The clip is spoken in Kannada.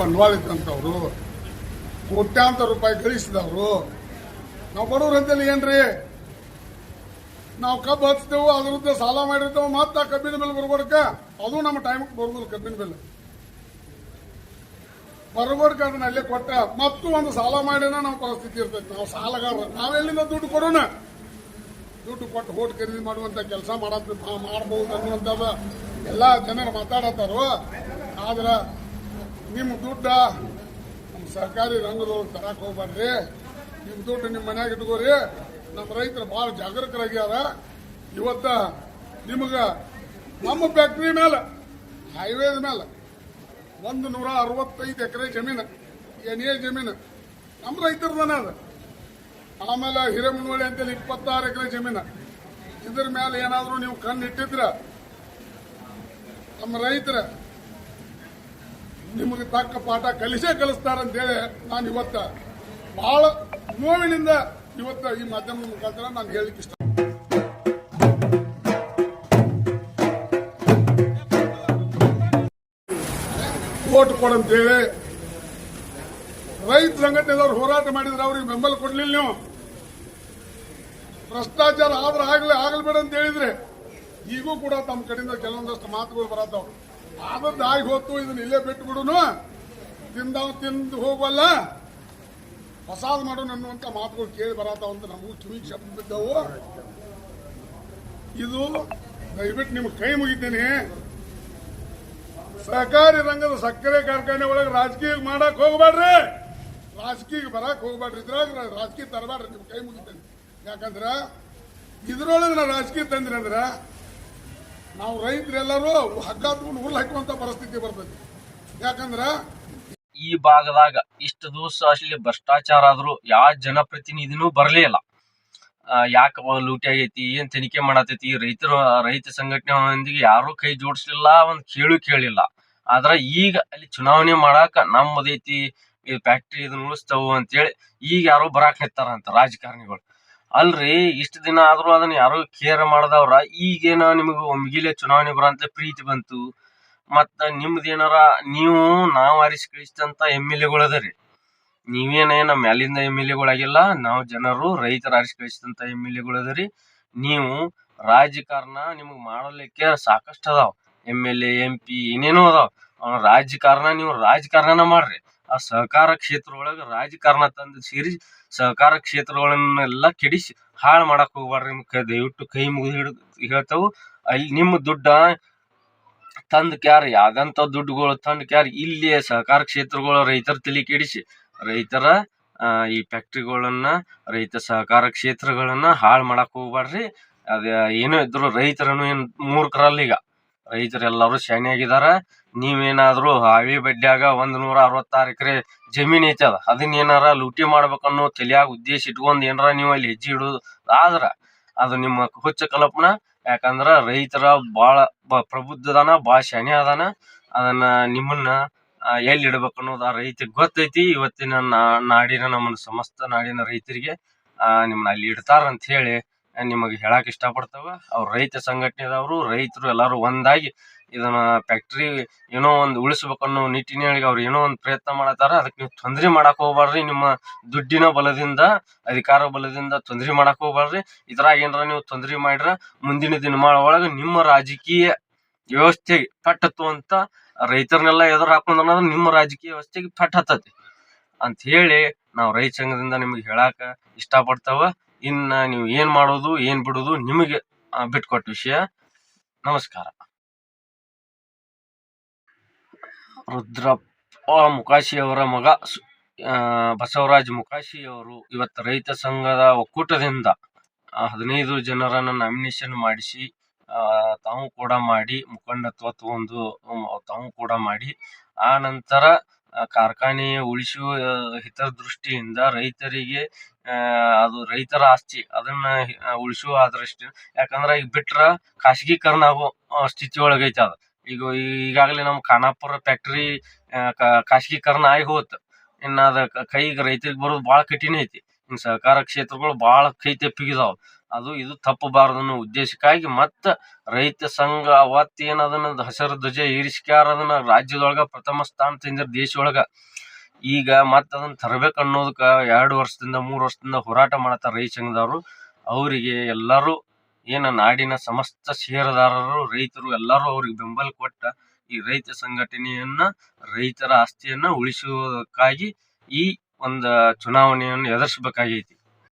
ಬಂಡವಾಳ ಇದ್ದಂಥವ್ರು ಕೋಟ್ಯಾಂತರ ರೂಪಾಯಿ ಗಳಿಸಿದವರು. ನಾವು ಬಡವ್ರು ಅಂತೇಳಿ ಏನ್ರಿ? ನಾವು ಕಬ್ಬು ಹಚ್ತೇವೆ ಅದ್ರದ್ದು ಸಾಲ ಮಾಡಿರ್ತೇವೆ, ಮತ್ತೆ ಕಬ್ಬಿನ ಬೆಲೆ ಬರ್ಬೋದಕ್ಕ ಅದು ನಮ್ಮ ಟೈಮ್ಗೆ ಬರ್ಬೋದು ಕಬ್ಬಿನ ಬೆಲೆ ಬರ್ಬೇಕ ಅದನ್ನ ಅಲ್ಲೇ ಕೊಟ್ಟ, ಮತ್ತು ಒಂದು ಸಾಲ ಮಾಡಿನ ನಮ್ಮ ಪರಿಸ್ಥಿತಿ ಇರ್ತೈತಿ. ನಾವು ಸಾಲಗಾರ. ನಾವೆಲ್ಲಿಂದ ದುಡ್ಡು ಕೊಡೋಣ? ದುಡ್ಡು ಕೊಟ್ಟು ಹೋಟ್ ಖರೀದಿ ಮಾಡುವಂತ ಕೆಲಸ ಮಾಡತ್ ಮಾಡಬಹುದು ಅನ್ನುವಂಥದ್ದು ಎಲ್ಲ ಜನರು ಮಾತಾಡತ್ತಾರು? ಆದ್ರೆ ನಿಮ್ಮ ದುಡ್ಡ ನಮ್ಮ ಸರ್ಕಾರಿ ರಂಗದವ್ರು ತರಕ್ ಹೋಗ್ಬಾರ್ರಿ ನಿಮ್ಮ ದುಡ್ಡು ನಿಮ್ಮ ಮನ್ಯಾಗ ಇಟ್ಕೋರಿ. ನಮ್ಮ ರೈತರು ಭಾಳ ಜಾಗರೂಕರಾಗ್ಯಾರ. ಇವತ್ತ ನಿಮಗ ನಮ್ಮ ಫ್ಯಾಕ್ಟ್ರಿ ಮೇಲೆ ಹೈವೇದ ಮೇಲೆ ಒಂದು ನೂರ ಅರವತ್ತೈದು ಎಕರೆ ಜಮೀನು ಎನ್ ಎ ಜಮೀನು ನಮ್ಮ ರೈತರದನ ಅದು ಆಮೇಲೆ ಹಿರೇಮನವಳ್ಳಿ ಅಂತೇಳಿ ಇಪ್ಪತ್ತಾರು ಎಕರೆ ಜಮೀನು. ಇದ್ರ ಮೇಲೆ ಏನಾದರೂ ನೀವು ಕಣ್ಣು ಇಟ್ಟಿದ್ರ, ನಮ್ಮ ರೈತರ ನಿಮಗೆ ತಕ್ಕ ಪಾಠ ಕಲಿಸೇ ಕಲಿಸ್ತಾರಂತೇಳಿ ನಾನು ಇವತ್ತ ಬಹಳ ನೋವಿನಿಂದ ಇವತ್ತ ಈ ಮಾಧ್ಯಮದ ಮುಖಾಂತರ ನಾನು ಹೇಳಲಿಕ್ಕೆ ಇಷ್ಟ ಓಟ್ ಕೊಡಂತೇಳಿ ರೈತ ಸಂಘಟನೆದವ್ರು ಹೋರಾಟ ಮಾಡಿದ್ರೆ ಅವ್ರಿಗೆ ಬೆಂಬಲ ಕೊಡ್ಲಿಲ್ಲ ನೀವು. ಭ್ರಷ್ಟಾಚಾರ ಆದ್ರೆ ಆಗಲಿ ಆಗಲ್ಬೇಡ ಅಂತ ಹೇಳಿದ್ರೆ ಈಗೂ ಕೂಡ ತಮ್ಮ ಕಡೆಯಿಂದ ಕೆಲವೊಂದಷ್ಟು ಮಾತುಗಳು ಬರತ್ತಾವ. ಆದದ್ದು ಆಗಿ ಹೋತು, ಇದನ್ನ ಇಲ್ಲೇ ಬಿಟ್ಟು ಬಿಡುನು ತಿಂದವ್ ತಿಂದು ಹೋಗಲ್ಲ. ಹೊಸಾದ್ ಮಾಡೋಣ ಅನ್ನುವಂತ ಮಾತುಗಳು ಕೇಳಿ ಬರತ್ತಾವ ಅಂತ ನಮಗೂ ಕಿವಿ ಶಬ್ದ ಇದು ದಯವಿಟ್ಟು ನಿಮ್ಗೆ ಕೈ ಮುಗಿತೀನಿ. ಸಹಕಾರಿ ರಂಗದ ಸಕ್ಕರೆ ಕಾರ್ಖಾನೆ ಒಳಗೆ ರಾಜಕೀಯ ಮಾಡಕ್ ಹೋಗ್ಬೇಡ್ರಿ. ರಾಜಕೀಯ ಬರಕ್ ಹೋಗ್ಬೇಡ್ರಿ. ಇದ್ರಾಗ ರಾಜಕೀಯ ತರಬೇಡ್ರಿ, ನಿಮ್ಗೆ ಕೈ ಮುಗಿತೇನೆ. ಯಾಕಂದ್ರ ಇದ್ರೊಳಗೆ ನಾ ರಾಜಕೀಯ ತಂದ್ರಿ ಅಂದ್ರ ನಾವು ರೈತರೆಲ್ಲರೂ ಹಗ್ಗ ಹತ್ಕೊಂಡು ಹಾಕುವಂತ ಪರಿಸ್ಥಿತಿ ಬರ್ತೈತಿ ಯಾಕಂದ್ರ ಈ ಭಾಗದಾಗ ಇಷ್ಟು ದಿವಸ ಅಲ್ಲಿ ಭ್ರಷ್ಟಾಚಾರ ಆದ್ರೂ ಯಾವ ಜನಪ್ರತಿನಿಧಿನೂ ಬರಲೇ ಇಲ್ಲ. ಯಾಕೆ ಲೂಟಿ ಆಗೈತಿ, ಏನ್ ತನಿಖೆ ಮಾಡತೈತಿ, ರೈತರು, ರೈತ ಸಂಘಟನೆಯೊಂದಿಗೆ ಯಾರು ಕೈ ಜೋಡಿಸ್ಲಿಲ್ಲ, ಒಂದ್ ಕೇಳು ಕೇಳಿಲ್ಲ. ಆದ್ರ ಈಗ ಅಲ್ಲಿ ಚುನಾವಣೆ ಮಾಡಾಕ ನಮ್ಮದೈತಿ ಫ್ಯಾಕ್ಟ್ರಿ ಇದನ್ನ ಉಳಿಸ್ತಾವು ಅಂತೇಳಿ ಈಗ ಯಾರು ಬರಾಕ್ ನಿಂತಾರಂತ ರಾಜಕಾರಣಿಗಳು. ಅಲ್ರಿ, ಇಷ್ಟು ದಿನ ಆದ್ರೂ ಅದನ್ನ ಯಾರು ಕೇರ್ ಮಾಡದವ್ರ. ಈಗೇನ ನಿಮಗ ಒಮ್ಗಿಲೆ ಚುನಾವಣೆ ಬರಂತ ಪ್ರೀತಿ ಬಂತು. ಮತ್ತ ನಿಮ್ದ ಏನಾರ ನೀವು ನಾವು ಆರಿಸಿ ಕಳಿಸಿದಂತ ಎಂ ಎಲ್ ಎಗಳು ಅದರಿ. ನಮ್ಮ ಮ್ಯಾಲಿಂದ ಎಂ ಎಲ್ ಎಗಳಾಗಿಲ್ಲ ನಾವು ಜನರು, ರೈತರ ಆರಿಸಿ ಕಳಿಸಿದಂತ ಎಂ ಎಲ್ ಎಗಳು ಅದರಿ. ನೀವು ರಾಜಕಾರಣ ನಿಮಗೆ ಮಾಡಲಿಕ್ಕೆ ಸಾಕಷ್ಟು ಅದಾವ. M L A, M P, ಏನೇನೋ ಅದಾವ. ರಾಜಕಾರಣ ನೀವು ರಾಜಕಾರಣನ ಮಾಡ್ರಿ. ಆ ಸಹಕಾರ ಕ್ಷೇತ್ರ ಒಳಗೆ ರಾಜಕಾರಣ ತಂದು ಸೇರಿ ಸಹಕಾರ ಕ್ಷೇತ್ರಗಳನ್ನೆಲ್ಲ ಕೆಡಿಸಿ ಹಾಳು ಮಾಡಕ್ ಹೋಗ್ಬಾರ್ರಿ ನಿಮ್ ದಯವಿಟ್ಟು ಕೈ ಮುಗಿದು ಹಿಡಿದು ಹೇಳ್ತಾವು. ಅಲ್ಲಿ ನಿಮ್ಮ ದುಡ್ಡ ತಂದ್ ಕ್ಯಾರ್, ಯಾವ್ದಂತ ದುಡ್ಡುಗಳು ತಂದ್ ಕ್ಯಾರ್, ಇಲ್ಲಿ ಸಹಕಾರ ಕ್ಷೇತ್ರಗಳು ರೈತರ ತಲೆ ಕೆಡಿಸಿ ರೈತರ ಈ ಫ್ಯಾಕ್ಟ್ರಿಗಳನ್ನ, ರೈತ ಸಹಕಾರ ಕ್ಷೇತ್ರಗಳನ್ನ ಹಾಳು ಮಾಡಕ್ ಹೋಗ್ಬಾರ್ರಿ ಅದ, ಏನೋ ಇದ್ರು ರೈತರನ್ನು ಏನ್ ಮೂರ್ಖರಲ್ಲ ಈಗ. ರೈತರೆಲ್ಲರೂ ಶಾಣೆಯಾಗಿದಾರ ನೀವೇನಾದರೂ ಹಾವಿ ಬಡ್ಡ್ಯಾಗ ಒಂದು ನೂರ ಅರವತ್ತಾರು ಎಕರೆ ಜಮೀನ್ ಐತೆ ಅದ ಅದನ್ನ ಏನಾರ ಲೂಟಿ ಮಾಡ್ಬೇಕನ್ನೋ ತಲೆಯಾಗ ಉದ್ದೇಶ ಇಟ್ಕೊಂಡು ಏನಾರ ನೀವು ಅಲ್ಲಿ ಹೆಜ್ಜೆ ಇಡೋದು ಆದ್ರೆ ಅದು ನಿಮ್ಮ ಹುಚ್ಚ ಕಲ್ಪನ. ಯಾಕಂದ್ರೆ ರೈತರ ಭಾಳ ಪ್ರಬುದ್ಧದಾನ ಭಾಳ ಶಾಣೆ ಅದಾನ. ಅದನ್ನ ನಿಮ್ಮನ್ನ ಎಲ್ಲಿ ಇಡ್ಬೇಕು ಅನ್ನೋದು ಆ ರೈತ ಗೊತ್ತೈತಿ. ಇವತ್ತಿನ ನಾಡಿನ ನಮ್ಮ ಸಮಸ್ತ ನಾಡಿನ ರೈತರಿಗೆ ನಿಮ್ಮನ್ನ ಅಲ್ಲಿ ಇಡ್ತಾರಂತ ಹೇಳಿ ನಿಮಗೆ ಹೇಳಕ್ ಇಷ್ಟಪಡ್ತವೆ. ಅವ್ರ ರೈತ ಸಂಘಟನೆದವರು, ರೈತರು ಎಲ್ಲರೂ ಒಂದಾಗಿ ಇದನ್ನ ಫ್ಯಾಕ್ಟ್ರಿ ಏನೋ ಒಂದು ಉಳಿಸ್ಬೇಕನ್ನೋ ನಿಟ್ಟಿನಲ್ಲಿ ಅವ್ರು ಏನೋ ಒಂದು ಪ್ರಯತ್ನ ಮಾಡತ್ತಾರ ಅದಕ್ಕೆ ನೀವು ತೊಂದರೆ ಮಾಡಕ್ ಹೋಗ್ಬಾರ್ರಿ ನಿಮ್ಮ ದುಡ್ಡಿನ ಬಲದಿಂದ, ಅಧಿಕಾರ ಬಲದಿಂದ ತೊಂದರೆ ಮಾಡಕ್ ಹೋಗ್ಬಾರ್ರಿ ಇದ್ರಾಗ ಏನಾರ ನೀವು ತೊಂದರೆ ಮಾಡ್ರ ಮುಂದಿನ ದಿನಮಾನ ಒಳಗೆ ನಿಮ್ಮ ರಾಜಕೀಯ ವ್ಯವಸ್ಥೆಗೆ ಪಟ್ಟತ್ತು ಅಂತ ರೈತರನ್ನೆಲ್ಲ ಎದುರು ಹಾಕೊಂಡ್ ಅನ್ನೋದು ನಿಮ್ಮ ರಾಜಕೀಯ ವ್ಯವಸ್ಥೆಗೆ ಪಟ್ ಹತ್ತತಿ ಅಂತ ಹೇಳಿ ನಾವು ರೈತ ಸಂಘದಿಂದ ನಿಮಗೆ ಹೇಳಾಕ ಇಷ್ಟಪಡ್ತಾವ. ಇನ್ನ ನೀವು ಏನ್ ಮಾಡೋದು ಏನ್ ಬಿಡೋದು ನಿಮಗೆ ಬಿಟ್ಕೊಟ್ಟ ವಿಷಯ. ನಮಸ್ಕಾರ. ರುದ್ರಪ್ಪ ಮುಕಾಶಿ ಅವರ ಮಗ ಬಸವರಾಜ್ ಮುಕಾಶಿ ಅವರು ಇವತ್ತು ರೈತ ಸಂಘದ ಒಕ್ಕೂಟದಿಂದ ಹದಿನೈದು ಜನರನ್ನ ನಾಮಿನೇಷನ್ ಮಾಡಿಸಿ ತಾವು ಕೂಡ ಮಾಡಿ ಮುಖಂಡತ್ವ ಉಮ್, ತಾವು ಕೂಡ ಮಾಡಿ ಆ ನಂತರ ಕಾರ್ಖಾನೆಯ ಉಳಿಸುವ ಹಿತದೃಷ್ಟಿಯಿಂದ ರೈತರಿಗೆ ಅದು ರೈತರ ಆಸ್ತಿ, ಅದನ್ನ ಉಳಿಸುವ ಅದೃಷ್ಟಿ ಯಾಕಂದ್ರೆ ಈಗ ಬಿಟ್ರ ಖಾಸಗೀಕರಣ ಆಗೋ ಸ್ಥಿತಿ ಒಳಗೈತೆ ಅದು. ಈಗ ಈಗಾಗಲೇ ನಮ್ಮ ಖಾನಾಪುರ ಫ್ಯಾಕ್ಟ್ರಿ ಖಾಸಗೀಕರಣ ಆಗಿ ಹೋತ್. ಇನ್ನು ಅದ ಕೈಗೆ ರೈತರಿಗೆ ಬರೋದು ಭಾಳ ಕಠಿಣ ಐತಿ. ಇನ್ನು ಸಹಕಾರ ಕ್ಷೇತ್ರಗಳು ಬಹಳ ಕೈ ತೆಪ್ಪಿಗಿದಾವ. ಅದು ಇದು ತಪ್ಪಬಾರದು ಅನ್ನೋ ಉದ್ದೇಶಕ್ಕಾಗಿ ಮತ್ತ ರೈತ ಸಂಘ ಅವತ್ತೇನದನ್ನ ಹಸಿರು ಧ್ವಜ ಏರಿಸ್ಕ್ಯಾರ ಅದನ್ನ ರಾಜ್ಯದೊಳಗ ಪ್ರಥಮ ಸ್ಥಾನ ತಂದಿರ ದೇಶದೊಳಗ ಈಗ ಮತ್ತ ಅದನ್ನ ತರಬೇಕು ಅನ್ನೋದಕ್ಕ ಎರಡು ವರ್ಷದಿಂದ, ಮೂರು ವರ್ಷದಿಂದ ಹೋರಾಟ ಮಾಡತ್ತಾರ ರೈತ ಸಂಘದವರು. ಅವರಿಗೆ ಎಲ್ಲರೂ ಏನ ನಾಡಿನ ಸಮಸ್ತ ಷೇರುದಾರರು, ರೈತರು ಎಲ್ಲರೂ ಅವ್ರಿಗೆ ಬೆಂಬಲ ಕೊಟ್ಟ ಈ ರೈತ ಸಂಘಟನೆಯನ್ನ, ರೈತರ ಆಸ್ತಿಯನ್ನ ಉಳಿಸುವುದಕ್ಕಾಗಿ ಈ ಒಂದು ಚುನಾವಣೆಯನ್ನು ಎದುರಿಸಬೇಕಾಗೈತಿ.